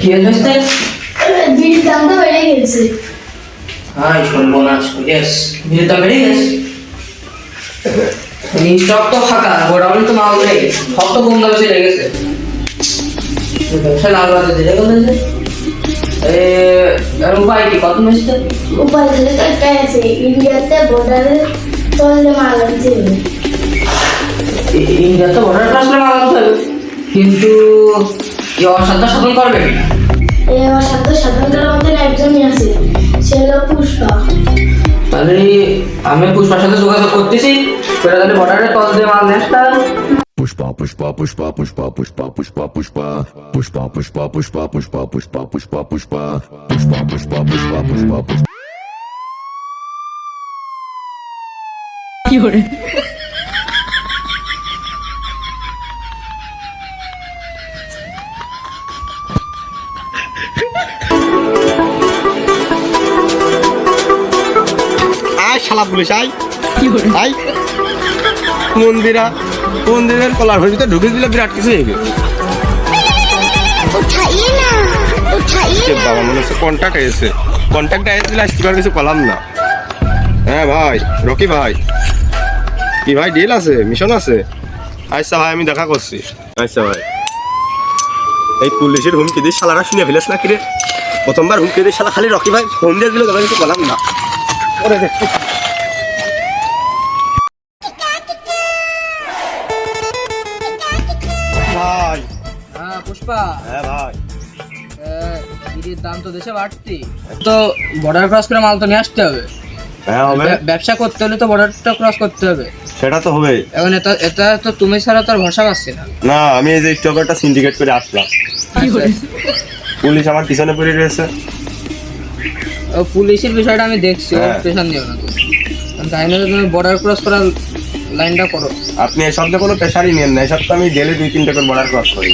কি হয়েছে? বিড়ির দাম তো বেড়ে গেছে। হাই সর্বনাশ ইয়েস বিলের দাম বেড়ে গেছে। স্টক তো ফাঁকা গোডাউন তো মাল নেই সব তো কম দামে চলে গেছে। ব্যবসা লাল বাজে দিলে কোন দিয়েছে এর উপায় কি? কত মিশতে উপায় দিলে তো একটাই আছে ইন্ডিয়াতে বর্ডারে চললে মাল আনতে হবে। ইন্ডিয়া তো বর্ডার ক্রস করে মাল আনতে হবে। কিন্তু এই অসাধ্য সাধন করবে কি এই আমার সাথে সাধারণের মধ্যে একজনই আছে সে হলো পুষ্পা তাহলে আমি পুষ্পার সাথে যোগাযোগ করতেছি সেটা তাহলে বর্ডারে তল দিয়ে মাল নিয়ে আসতে হবে। Pushpa, pushpa, pushpa, pushpa, pushpa, pushpa, pushpa, pushpa, pushpa, pushpa, pushpa, pushpa, pushpa, pushpa, pushpa, pushpa, pushpa, pushpa, শালা পুলিশ আয়। আয়। মন্দিরা মন্দিরের কলার ভিতরে ঢুকে দিলে বিরাট কিছু হয়ে সে বাবা মনে হচ্ছে কন্ট্যাক্ট এসেছে কন্ট্যাক্ট এসেছিল আজকে আর কিছু কলাম না। হ্যাঁ ভাই রকি ভাই। কি ভাই ডিল আছে? মিশন আছে? আচ্ছা ভাই আমি দেখা করছি। আচ্ছা ভাই। এই পুলিশের হুমকি দিয়ে শালারা শুনে ফেলেছ না কিরে প্রথমবার হুমকি দিয়ে শালা খালি রকি ভাই ফোন দিয়ে দিল তখন কিছু কলাম না। পরে ভাই। হ্যাঁ পুষ্পা। হ্যাঁ ভাই। বিড়ির দাম তো দেশে বাড়তি। তো বর্ডার ক্রস করে মাল তো নিয়ে আসতে হবে। হ্যাঁ হবে। ব্যবসা করতে হলে তো বর্ডারটা ক্রস করতে হবে। সেটা তো হবে এখন এটা এটা তো তুমি ছাড়া তো আর ভরসা পাচ্ছি না। না আমি এই যে স্টকারটা সিন্ডিকেট করে আসলাম। পুলিশ আমার পিছনে পড়ে রয়েছে। পুলিশের বিষয়টা আমি দেখছি ওর হ্যাঁ। দিও না তুমি। তাই না তুমি বর্ডার ক্রস করার লাইনটা করো। আপনি এসব দিয়ে কোনো প্রেশারই নেন না এসব তো আমি ডেলি দুই তিনটা করে বর্ডার ক্রস করি।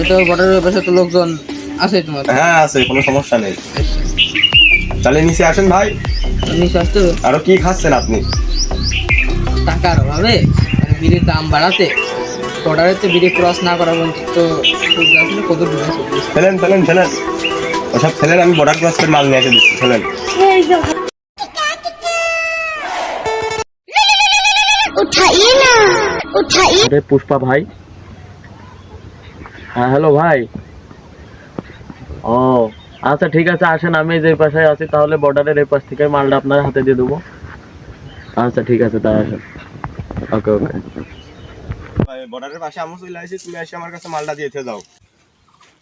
এটা বর্ডারের পাশে তো লোকজন আছে তোমার। হ্যাঁ আছে কোনো সমস্যা নেই। তাহলে নিচে আসেন ভাই। নিঃশ্বাস তো আরও কি খাচ্ছেন আপনি? টাকার অভাবে মানে বিড়ির দাম বাড়াতে বর্ডারের তো বিড়ি ক্রস না করা পর্যন্ত তো কত ডুবেছে ফেলেন ফেলেন ফেলেন। ওসব ফেলেন আমি বর্ডার ক্রস করে মাল নিয়ে এসে দিচ্ছি ফেলেন পুষ্পা ভাই। হ্যাঁ হ্যালো ভাই। ও আচ্ছা ঠিক আছে আসেন আমি যে পাশে আছি তাহলে বর্ডারের এই পাশ থেকে মালটা আপনার হাতে দিয়ে দেবো। আচ্ছা ঠিক আছে তাই আসেন। ওকে ওকে। বর্ডারের পাশে আমি চলে আসি তুমি এসে আমার কাছে মালটা দিয়ে যাও।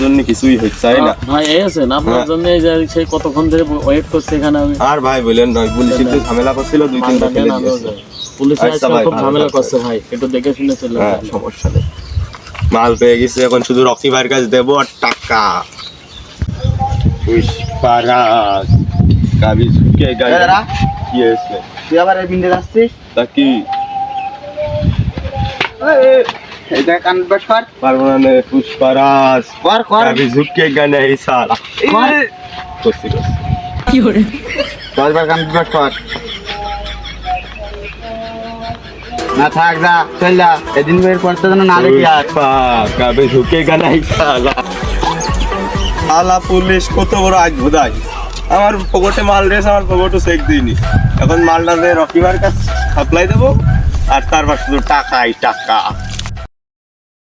জন্য কিছুই হচ্ছে না? ভাই এই আপনার হ্যাঁ। জন্য এই যে সেই কতক্ষণ ধরে ওয়েট করছে এখানে আমি আর ভাই বলেন তো ঝামেলা করছিল দুই তিনটা ফেলে দিয়েছে। যাই। আচ্ছা আজকাল খুব ঝামেলা করছে ভাই। একটু দেখে শুনে চলে হ্যাঁ। সমস্যা নেই। মাল পেয়ে গেছে এখন শুধু রকি ভাইয়ের কাছে দেবো আর টাকা। পুষ্পারাজ এ কি তুই আবার এই বিন্দে যাচ্ছিস তা কি? না থাক যা চল এদিন বের না ঝুঁকে সালা। আলা পুলিশ কত বড় আজ ভোদাই আমার পকেটে মাল রেস আমার পকেটও চেক দিইনি। এখন মালটা রকিবার কাছে সাপ্লাই দেবো আর তারপর শুধু টাকাই টাকা।